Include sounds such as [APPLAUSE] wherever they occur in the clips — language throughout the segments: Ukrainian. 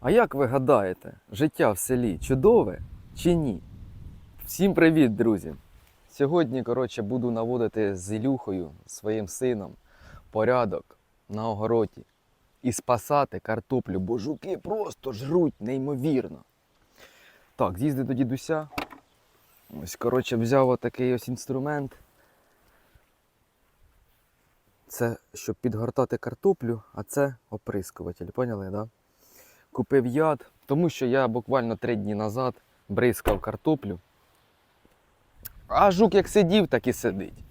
А як ви гадаєте, життя в селі чудове чи ні? Всім привіт, друзі! Сьогодні, коротше, буду наводити з Ілюхою, своїм сином, порядок на огороді і спасати картоплю, бо жуки просто жруть неймовірно. Так, з'їздив до дідуся. Ось, коротше, взяв отакий ось інструмент. Це щоб підгортати картоплю, а це оприскуватель. Поняли, так? Да? Купив яд, тому що я буквально три дні назад бризкав картоплю. А жук як сидів, так і сидить.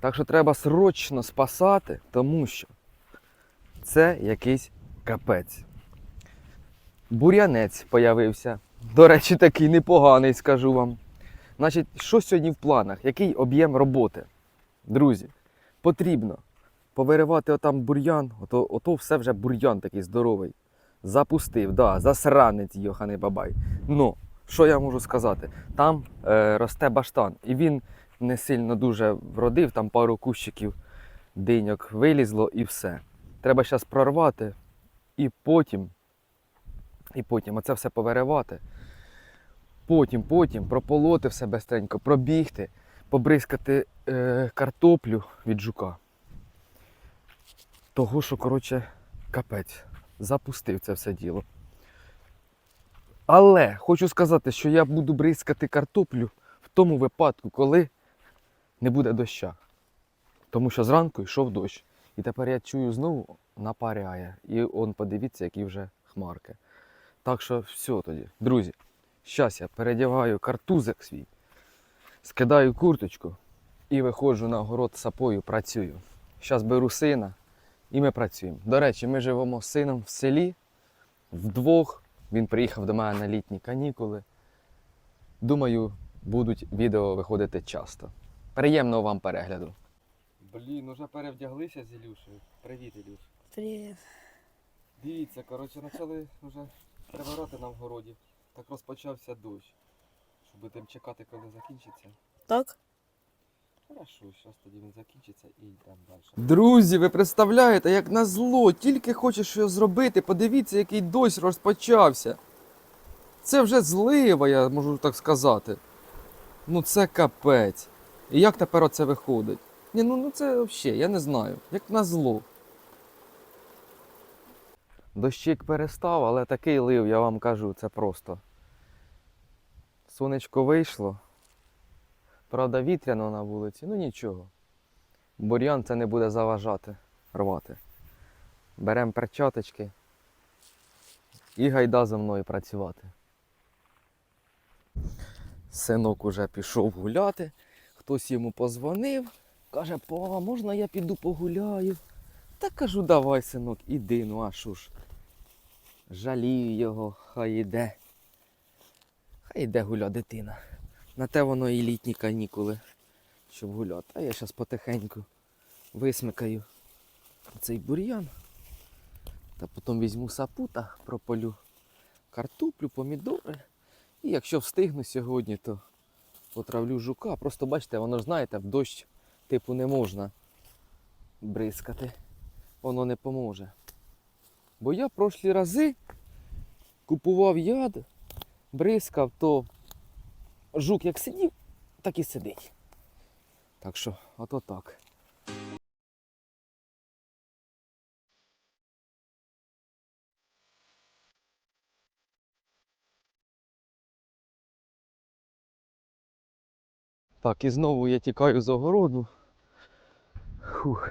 Так що треба срочно спасати, тому що це якийсь капець. Бур'янець появився. До речі, такий непоганий, скажу вам. Значить, що сьогодні в планах? Який об'єм роботи? Друзі, потрібно повиривати отам бур'ян, ото, ото все вже бур'ян такий здоровий. Запустив, да, засранець йоханий бабай. Ну, що я можу сказати? Там е, росте баштан, і він не сильно дуже вродив, там пару кущиків диньок вилізло і все. Треба зараз прорвати і потім, і потім оце все повиривати. Потім, потім прополоти все бестренько, пробігти, побризкати е, картоплю від жука. Того, що, коротше, капець, запустив це все діло. Але хочу сказати, що я буду бризкати картоплю в тому випадку, коли не буде доща. Тому що зранку йшов дощ. І тепер я чую знову напаряє. І он подивіться, які вже хмарки. Так що все тоді. Друзі, зараз я передягаю картузик свій, скидаю курточку і виходжу на город сапою, працюю. Зараз беру сина і ми працюємо. До речі, ми живемо з сином в селі вдвох. Він приїхав до мене на літні канікули. Думаю, будуть відео виходити часто. Приємного вам перегляду. Блін, уже перевдяглися з Ілюшею. Привіт, Ілюш. Привіт. Дивіться, коротше, почали вже прибирати на вгороді. Так розпочався дощ. Що будемо чекати, коли закінчиться. Так? Хорошо, зараз тоді він закінчиться і йдемо далі. Друзі, ви представляєте, як на зло, тільки хочеш щось зробити, подивіться, який дощ розпочався. Це вже злива, я можу так сказати. Ну це капець. І як тепер оце виходить? Ні, ну, ну це взагалі, я не знаю. Як на зло. Дощик перестав, але такий лив, я вам кажу, це просто. Сонечко вийшло. Правда, вітряно на вулиці, ну нічого. Бур'ян це не буде заважати рвати. Беремо перчаточки і гайда за мною працювати. Синок уже пішов гуляти, хтось йому позвонив, каже, па, можна я піду погуляю? Та кажу, давай, синок, іди, ну а що ж. Жалію його, хай іде. Хай іде гуля дитина. На те воно і літні канікули, щоб гуляти. А я зараз потихеньку висмикаю цей бур'ян. Та потім візьму сапута, прополю картоплю, помідори. І якщо встигну сьогодні, то потравлю жука. Просто бачите, воно ж знаєте, в дощ типу не можна бризкати. Воно не поможе. Бо я прошлі рази купував яд, бризкав, то жук як сидів, так і сидить. Так що, ото так. Так, і знову я тікаю з огороду. Фух.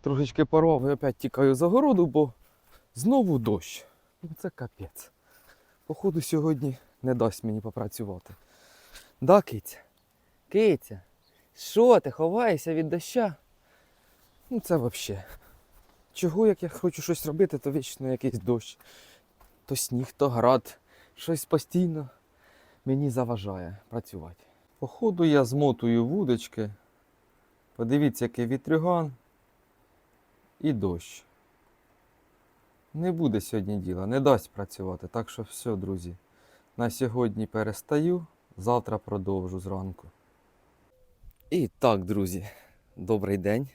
Трошечки порвав і опять тікаю з огороду, бо знову дощ. Ну це капець. Походу сьогодні не дасть мені попрацювати. Да, киця? Киця, що ти ховаєшся від доща? Ну це взагалі. Чого як я хочу щось робити, то вічно якийсь дощ. То сніг, то град. Щось постійно мені заважає працювати. Походу я змотую вудочки. Подивіться, який вітрюган і дощ. Не буде сьогодні діла, не дасть працювати. Так що все, друзі. На сьогодні перестаю, завтра продовжу зранку. І так, друзі, добрий день.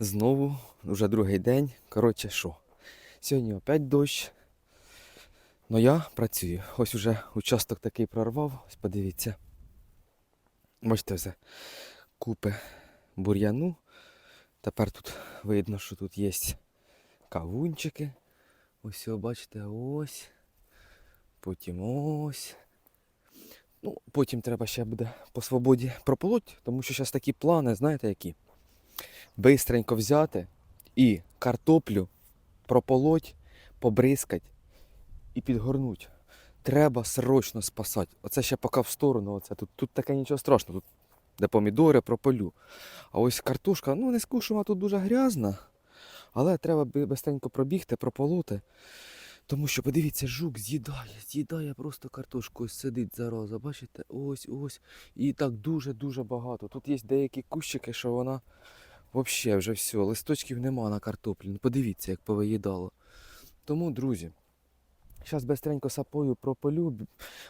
Знову, вже другий день. Коротше, що? Сьогодні опять дощ. Ну я працюю. Ось уже участок такий прорвав, ось подивіться. Бачите, все купи бур'яну. Тепер тут видно, що тут є кавунчики. Ось, бачите, ось. Потім ось. Ну, потім треба ще буде по свободі прополоть, тому що зараз такі плани, знаєте які? Бистренько взяти і картоплю прополоть, побризкать і підгорнуть. Треба срочно спасати. Оце ще поки в сторону. Оце. Тут, тут таке нічого страшного. Тут де помідори прополю. А ось картошка, ну не скушена, тут дуже грязна. Але треба би бистренько пробігти, прополоти. Тому що, подивіться, жук з'їдає, з'їдає просто картошку, ось сидить зараза, бачите? Ось, ось. І так дуже-дуже багато. Тут є деякі кущики, що вона взагалі вже все, листочків нема на картоплі. Ну подивіться, як повиїдало. Тому, друзі, зараз бистренько сапою прополю, б-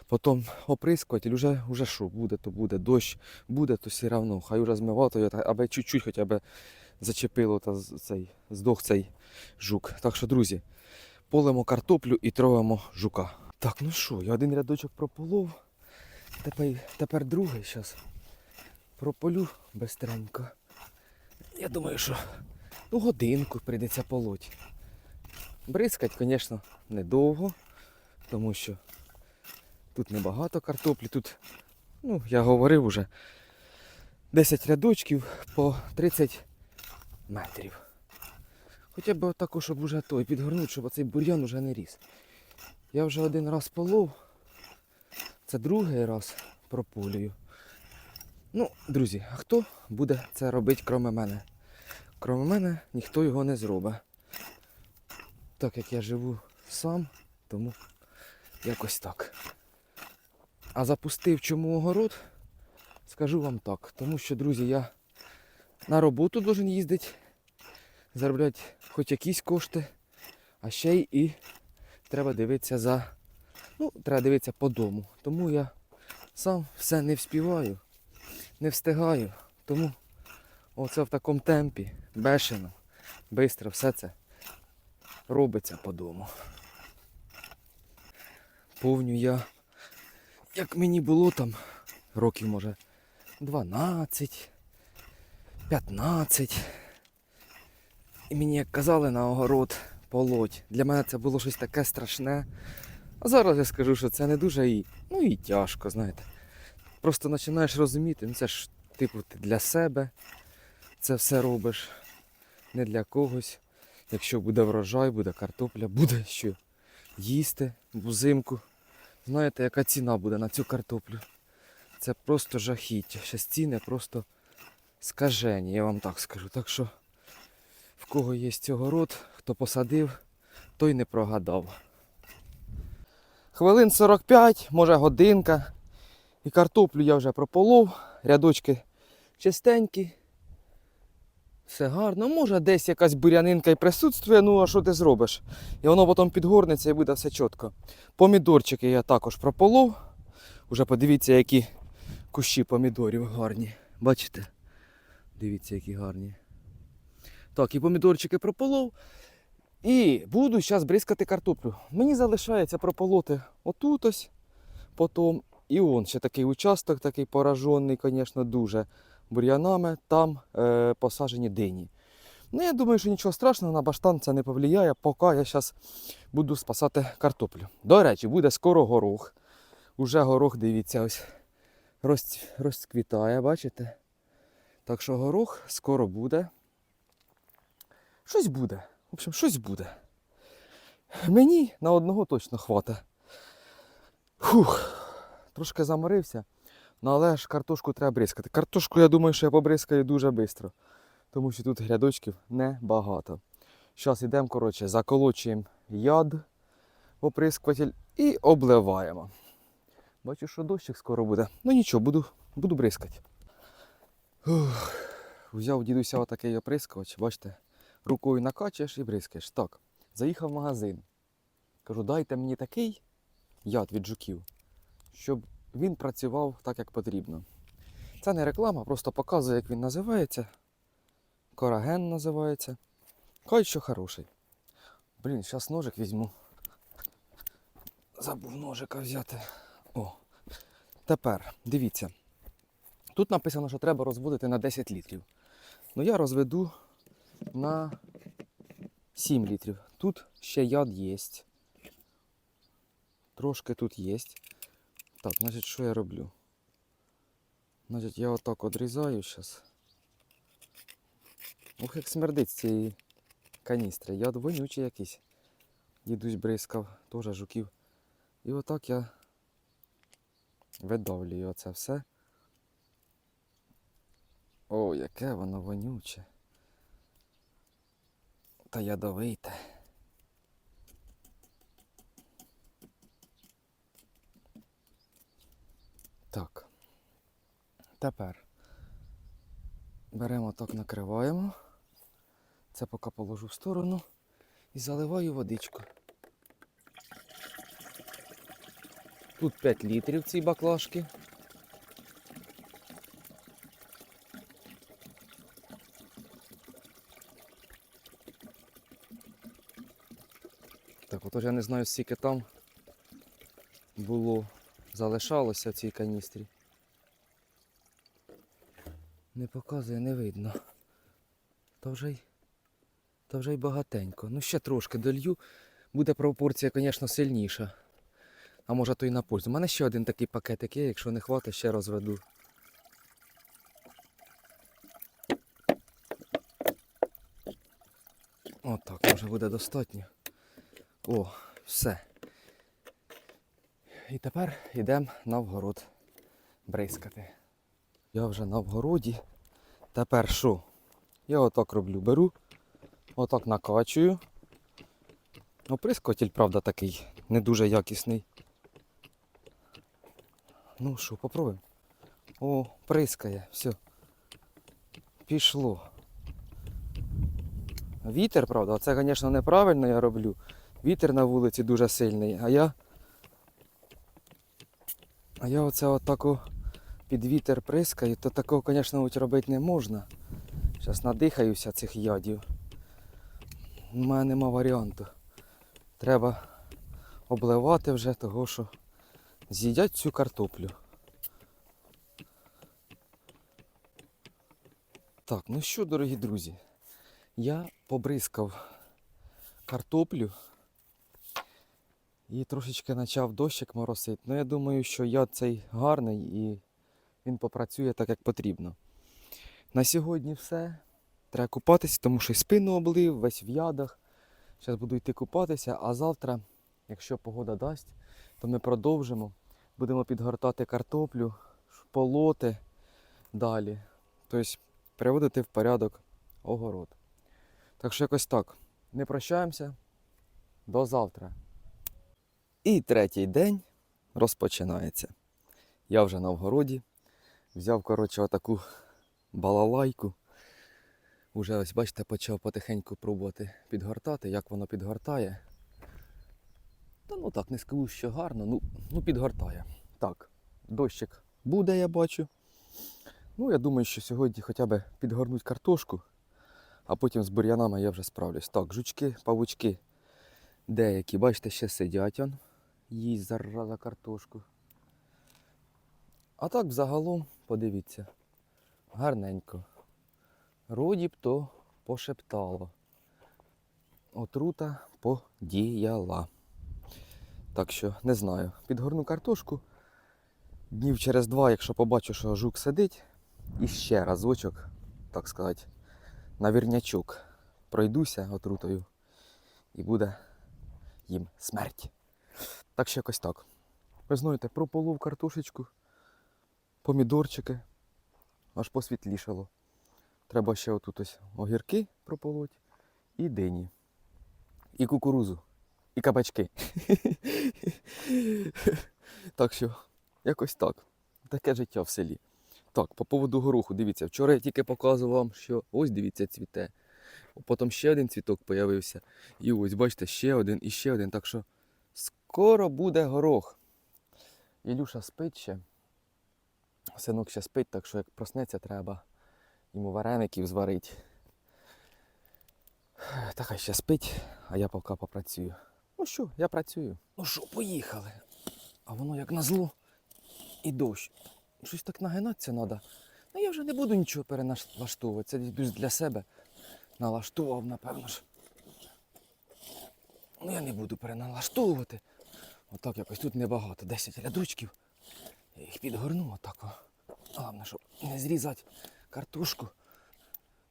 потім оприскуватель, уже, уже що, буде, то буде, дощ буде, то все одно. Хай уже так- аби чуть-чуть хоча б зачепило та цей, здох цей жук. Так що, друзі, полимо картоплю і тровимо жука. Так, ну що, я один рядочок прополов. Тепер, тепер другий зараз. Прополю бистренько. Я думаю, що ну, годинку прийдеться полоть. Бризкать, звісно, недовго, тому що тут небагато картоплі. Тут, ну, я говорив уже, 10 рядочків по 30 метрів. Хоча б отако, щоб уже той підгорнути, щоб оцей бур'ян уже не ріс. Я вже один раз полов. Це другий раз прополюю. Ну, друзі, а хто буде це робити, кроме мене? Кроме мене ніхто його не зробить. Так як я живу сам, тому якось так. А запустив чому огород? Скажу вам так. Тому що, друзі, я на роботу должен їздити, заробляти хоч якісь кошти, а ще й і треба дивитися за. Ну, треба дивитися по дому. Тому я сам все не вспіваю, не встигаю. Тому оце в такому темпі, бешено, швидко все це робиться по дому. Повню я, як мені було там років, може, 12, 15. І мені як казали на огород полоть. Для мене це було щось таке страшне. А зараз я скажу, що це не дуже і, ну і тяжко, знаєте. Просто починаєш розуміти, ну це ж типу ти для себе це все робиш, не для когось. Якщо буде врожай, буде картопля, буде що їсти взимку. Знаєте, яка ціна буде на цю картоплю? Це просто жахіття. Щас ціни просто скажені, я вам так скажу. Так що в кого є огород, хто посадив, той не прогадав. Хвилин 45, може годинка. І картоплю я вже прополов, рядочки чистенькі. Все гарно. Може десь якась бурянинка і присутствує, ну а що ти зробиш? І воно потім підгорнеться і буде все чітко. Помідорчики я також прополов. Уже подивіться, які кущі помідорів гарні. Бачите? Дивіться, які гарні. Так, і помідорчики прополов. І буду зараз бризкати картоплю. Мені залишається прополоти отут ось, потім. І он ще такий участок, такий поражений, звісно, дуже бур'янами. Там е, посаджені дині. Ну, я думаю, що нічого страшного, на баштан це не повлияє, поки я зараз буду спасати картоплю. До речі, буде скоро горох. Уже горох, дивіться, ось роз, бачите? Так що горох скоро буде. Щось буде. В общем, щось буде. Мені на одного точно хватить. Фух, трошки заморився. Ну але ж картошку треба бризкати. Картошку, я думаю, що я побризкаю дуже швидко. Тому що тут грядочків небагато. Зараз йдемо, коротше, заколочуємо яд в оприскуватель і обливаємо. Бачу, що дощик скоро буде. Ну нічого, буду, буду бризкати. Ух, взяв дідуся отакий оприскувач, бачите, рукою накачаєш і бризкаєш. Так, заїхав в магазин. Кажу, дайте мені такий яд від жуків, щоб він працював так, як потрібно. Це не реклама, просто показує, як він називається. Кораген називається. Хай що хороший. Блін, зараз ножик візьму. Забув ножика взяти. О. Тепер, дивіться. Тут написано, що треба розводити на 10 літрів. Ну я розведу на 7 літрів. Тут ще яд є. Трошки тут є. Так, значить, що я роблю? Значить, я отак одрізаю зараз. Ох, як смердить з цієї каністри. Яд вонючий якийсь. Дідусь бризкав, теж жуків. І отак я видавлюю оце все. О, яке воно вонюче. Та ядовите. Так. Тепер беремо так, накриваємо. Це поки положу в сторону і заливаю водичку. Тут 5 літрів ці баклажки. Так, отож я не знаю, скільки там було, залишалося в цій каністрі. Не показує, не видно. Та вже й, та вже й багатенько. Ну ще трошки долью. Буде пропорція, звісно, сильніша. А може то й на пользу. У мене ще один такий пакетик є, якщо не хватить, ще розведу. Отак, може буде достатньо. О, все. І тепер йдемо на вгород бризкати. Я вже на вгороді. Тепер що? Я отак роблю, беру, отак накачую. Оприскотіль, правда, такий не дуже якісний. Ну що, попробуємо. О, прискає, все. Пішло. Вітер, правда, це, звісно, неправильно я роблю. Вітер на вулиці дуже сильний, а я. А я оце отако під вітер прискаю, то такого, звісно, робити не можна. Зараз надихаюся цих ядів. У мене нема варіанту. Треба обливати вже того, що з'їдять цю картоплю. Так, ну що, дорогі друзі, я побризкав картоплю і трошечки почав дощик моросити. Ну я думаю, що яд цей гарний і він попрацює так, як потрібно. На сьогодні все. Треба купатися, тому що й спину облив, весь в ядах. Зараз буду йти купатися, а завтра, якщо погода дасть, то ми продовжимо. Будемо підгортати картоплю, полоти далі. Тобто приводити в порядок огород. Так що якось так. Не прощаємося. До завтра. І третій день розпочинається. Я вже на вгороді. Взяв, коротше, отаку балалайку. Уже ось, бачите, почав потихеньку пробувати підгортати, як воно підгортає. Та ну так, не скажу, що гарно, ну, ну підгортає. Так, дощик буде, я бачу. Ну, я думаю, що сьогодні хоча б підгорнуть картошку, а потім з бур'янами я вже справлюсь. Так, жучки, павучки деякі, бачите, ще сидять он. Їсть зараза картошку. А так взагалом, подивіться, гарненько. Роді б то пошептало. Отрута подіяла. Так що не знаю. Підгорну картошку. Днів через два, якщо побачу, що жук сидить, і ще разочок, так сказати, на вірнячок пройдуся отрутою і буде їм смерть. Так що якось так. Ви знаєте, прополов картошечку, помідорчики, аж посвітлішало. Треба ще отут ось огірки прополоть і дині. І кукурузу. І кабачки. [LAUGHS] так що, якось так. Таке життя в селі. Так, по поводу гороху, дивіться, вчора я тільки показував вам, що ось дивіться, цвіте. Потім ще один цвіток з'явився. І ось, бачите, ще один і ще один. Так що скоро буде горох. Ілюша спить ще. Синок ще спить, так що як проснеться, треба йому вареників зварити. Та хай ще спить, а я поки попрацюю. Ну що, я працюю. Ну що, поїхали. А воно як назло і дощ. Щось так нагинатися треба. Ну я вже не буду нічого переналаштовувати. Це для себе налаштував, напевно ж. Ну я не буду переналаштовувати. Отак якось тут небагато. 10 рядочків. Я їх підгорну отак. Головне, щоб не зрізати картошку.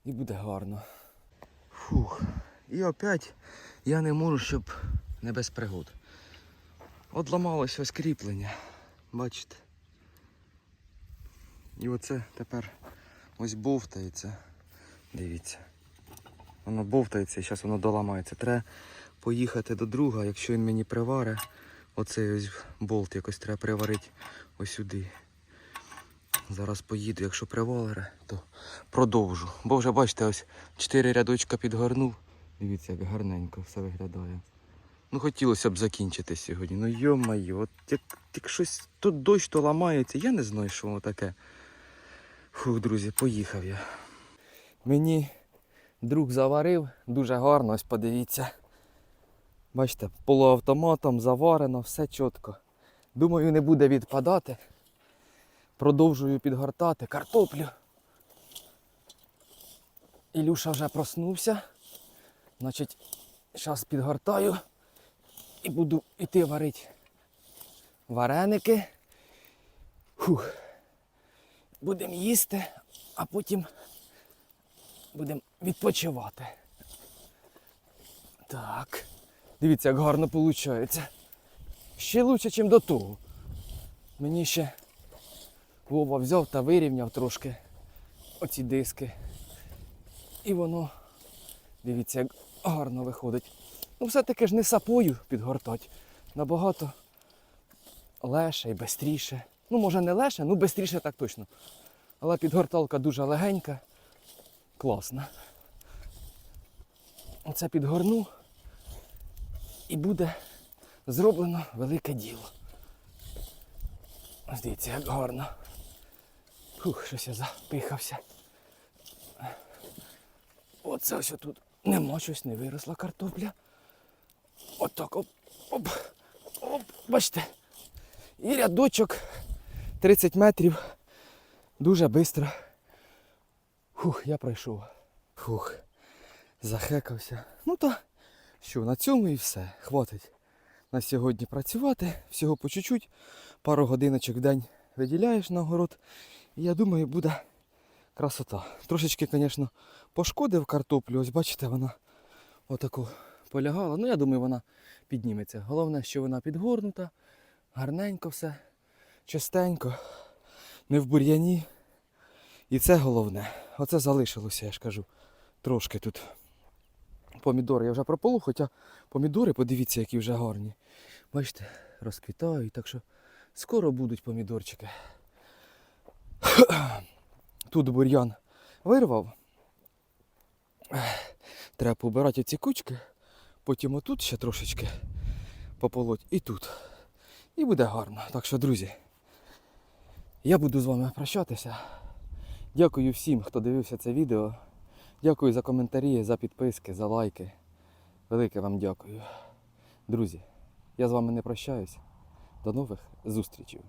І буде гарно. Фух. І опять я не можу, щоб не без пригод. От ламалось ось кріплення. Бачите? І оце тепер ось бовтається. Дивіться. Воно бовтається і зараз воно доламається. Треба поїхати до друга, якщо він мені приваре. Оцей ось болт якось треба приварити ось сюди. Зараз поїду, якщо приваре, то продовжу. Бо вже бачите, ось чотири рядочка підгорнув. Дивіться, як гарненько все виглядає. Ну хотілося б закінчити сьогодні. Ну йо-моє, от як, як щось тут дощ, то ламається, я не знаю, що воно таке. Фух, друзі, поїхав я. Мені друг заварив, дуже гарно, ось подивіться. Бачите, полуавтоматом заварено, все чітко. Думаю, не буде відпадати. Продовжую підгортати картоплю. Ілюша вже проснувся. Значить, зараз підгортаю і буду йти варити вареники. Фух. Будемо їсти, а потім будемо відпочивати. Так. Дивіться, як гарно виходить. Ще краще, ніж до того. Мені ще Вова взяв та вирівняв трошки оці диски. І воно, дивіться, як гарно виходить. Ну, все-таки ж не сапою підгортати. Набагато легше і швидше. Ну, може не легше, ну швидше так точно. Але підгорталка дуже легенька, класна. Оце підгорну і буде зроблено велике діло. Ось як гарно. Фух, щось я запихався. Оце ось тут нема щось, не виросла картопля. Отак оп, оп, оп, бачите. І рядочок 30 метрів. Дуже швидко. Фух, я пройшов. Фух, захекався. Ну то що, на цьому і все. Хватить на сьогодні працювати. Всього по чуть-чуть. Пару годиночок в день виділяєш на город. І я думаю, буде красота. Трошечки, звісно, пошкодив картоплю. Ось бачите, вона отаку полягала. Ну, я думаю, вона підніметься. Головне, що вона підгорнута, гарненько все, чистенько, не в бур'яні. І це головне. Оце залишилося, я ж кажу. Трошки тут. Помідори я вже прополу, хоча помідори, подивіться, які вже гарні. Бачите, розквітають, так що скоро будуть помідорчики. [CLEARS THROAT] Тут бур'ян вирвав. Треба побирати ці кучки, потім отут ще трошечки пополоть і тут. І буде гарно. Так що, друзі, я буду з вами прощатися. Дякую всім, хто дивився це відео. Дякую за коментарі, за підписки, за лайки. Велике вам дякую. Друзі, я з вами не прощаюсь. До нових зустрічей.